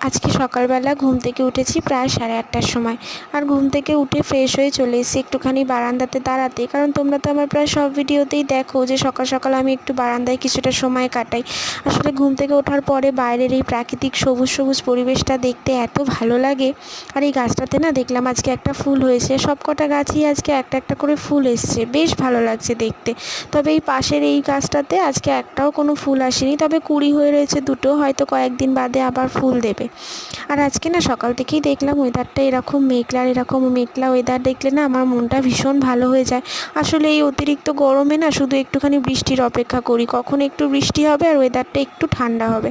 আজকে সকালবেলা ঘুম থেকে উঠেছি প্রায় সাড়ে আটটার সময়। আর ঘুম থেকে উঠে ফ্রেশ হয়ে চলে এসেছি একটুখানি বারান্দাতে দাঁড়াতে। কারণ তোমরা তো আমার প্রায় সব ভিডিওতেই দেখো যে সকাল সকাল আমি একটু বারান্দায় কিছুটা সময় কাটাই। আসলে ঘুম থেকে ওঠার পরে বাইরের এই প্রাকৃতিক সবুজ সবুজ পরিবেশটা দেখতে এত ভালো লাগে। আর এই গাছটাতে না দেখলাম আজকে একটা ফুল হয়েছে। সব কটা গাছই আজকে একটা একটা করে ফুল এসছে। বেশ ভালো লাগছে দেখতে। তবে এই পাশের এই গাছটাতে আজকে একটাও কোনো ফুল আসেনি। তবে কুড়ি হয়ে রয়েছে দুটো। হয়তো কয়েকদিন বাদে আবার ফুল দেবে। আর আজকে না সকাল থেকেই দেখলাম ওয়েদারটা এরকম মেঘলা আর এরকম মেঘলা ওয়েদার দেখলে না আমার মনটা ভীষণ ভালো হয়ে যায়। আসলে এই অতিরিক্ত গরমে না শুধু একটুখানি বৃষ্টির অপেক্ষা করি, কখন একটু বৃষ্টি হবে আর ওয়েদারটা একটু ঠান্ডা হবে।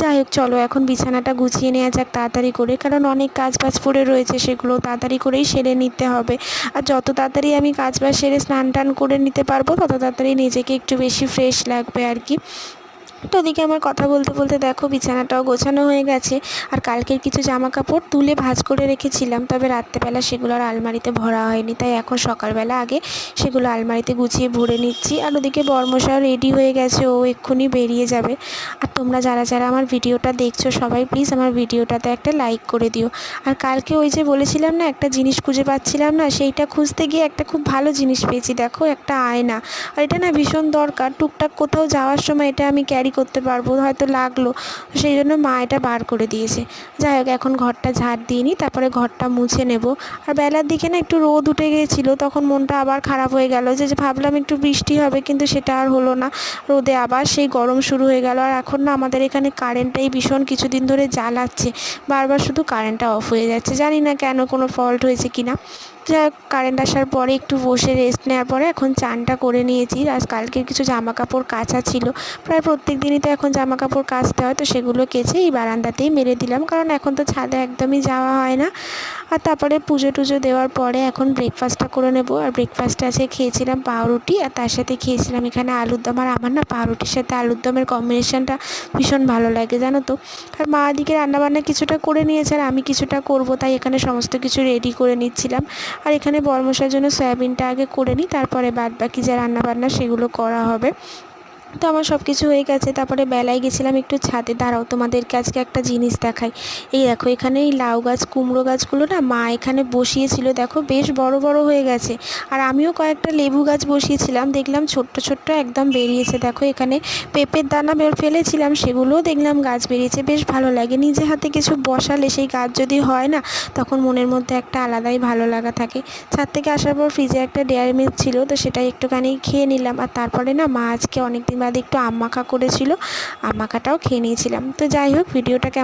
যাই হোক, চলো এখন বিছানাটা গুছিয়ে নেওয়া যাক তাড়াতাড়ি করে, কারণ অনেক কাজ বাজ পড়ে রয়েছে সেগুলো তাড়াতাড়ি করেই সেরে নিতে হবে। আর যত তাড়াতাড়ি আমি কাজ বাজ সেরে স্নান টান করে নিতে পারব, তত তাড়াতাড়ি নিজেকে একটু বেশি ফ্রেশ লাগবে আর কি। তো ওদিকে আমার কথা বলতে বলতে দেখো বিছানাটাও গোছানো হয়ে গেছে। আর কালকের কিছু জামা কাপড় তুলে ভাজ করে রেখেছিলাম, তবে রাত্রেবেলা সেগুলো আর আলমারিতে ভরা হয়নি। তাই এখন সকালবেলা আগে সেগুলো আলমারিতে গুছিয়ে ভরে নিচ্ছি। আর ওদিকে বর্মশাও রেডি হয়ে গেছে, ও এক্ষুনি বেরিয়ে যাবে। আর তোমরা যারা যারা আমার ভিডিওটা দেখছ সবাই প্লিজ আমার ভিডিওটাতে একটা লাইক করে দিও। আর কালকে ওই যে বলেছিলাম না, একটা জিনিস খুঁজে পাচ্ছিলাম না, সেইটা খুঁজতে গিয়ে একটা খুব ভালো জিনিস পেয়েছি। দেখো একটা আয়না। আর এটা না ভীষণ দরকার, টুকটাক কোথাও যাওয়ার সময় এটা আমি ক্যারি করতে পারব হয়তো লাগল। সেই জন্য মা এটা বার করে দিয়েছে। যাই হোক, এখন ঘরটা ঝাড় দিয়ে তারপরে ঘরটা মুছে নেব। আর বেলার দিকে না একটু রোদ উঠে গিয়েছিল, তখন মনটা আবার খারাপ হয়ে গেল যে ভাবলাম একটু বৃষ্টি হবে, কিন্তু সেটা আর হলো না। রোদে আবার সেই গরম শুরু হয়ে গেল। আর এখন না আমাদের এখানে কারেন্টটাই ভীষণ কিছুদিন ধরে জ্বালাচ্ছে। বারবার শুধু কারেন্টটা অফ হয়ে যাচ্ছে। জানি না কেন কোনো ফল্ট হয়েছে কি না কারেন্ট আসার পরে একটু বসে রেস্ট নেওয়ার পরে এখন চানটা করে নিয়েছি। আজ কালকের কিছু জামা কাপড় কাচা ছিল। প্রায় প্রত্যেক দিনই তো এখন জামা কাপড় কাচতে হয়। তো সেগুলো কেচে এই বারান্দাতেই মেরে দিলাম। কারণ এখন তো ছাদে একদমই যাওয়া হয় না। আর তারপরে পুজো টুজো দেওয়ার পরে এখন ব্রেকফাস্টটা করে নেব। আর ব্রেকফাস্টে আছে খেয়েছিলাম পাউরুটি। আর তার সাথে খেয়েছিলাম এখানে আলুর দম। আর আমার না পাউরুটির সাথে আলুর দমের কম্বিনেশনটা ভীষণ ভালো লাগে, জানো তো। আর মা দিকে রান্নাবান্না কিছুটা করে নিয়েছে। আর আমি কিছুটা করব। তাই এখানে সমস্ত কিছু রেডি করে নিচ্ছিলাম। আর এখানে বরমশার জন্য সয়াবিনটা আগে করে নিই, তারপরে বাদ বাকি যা রান্নাবান্না সেগুলো করা হবে। তো আমার সব কিছু হয়ে গেছে, তারপরে বেলায় গেছিলাম একটু ছাদে। দাঁড়াও, তোমাদেরকে আজকে একটা জিনিস দেখাই। এই দেখো, এখানে এই লাউ গাছ, কুমড়ো গাছগুলো না মা এখানে বসিয়েছিল, দেখো বেশ বড় বড় হয়ে গেছে। আর আমিও কয়েকটা লেবু গাছ বসিয়েছিলাম, দেখলাম ছোট্ট ছোট্ট একদম বেরিয়েছে। দেখো, এখানে পেঁপের দানা ফেলেছিলাম, সেগুলোও দেখলাম গাছ বেরিয়েছে, বেশ ভালো লাগে। নিজে হাতে কিছু বসালে সেই গাছ যদি হয় না, তখন মনের মধ্যে একটা আলাদাই ভালো লাগা থাকে। ছাদ থেকে আসার পর ফ্রিজে একটা ডেয়ারি মিল্ক ছিল, তো সেটাই একটুখানি খেয়ে নিলাম। আর তারপরে না মা আজকে অনেক বাদে একটু আম মাখা করেছিল আম মাখাটাও খেয়ে নিয়েছিলাম। তো যাই হোক ভিডিওটা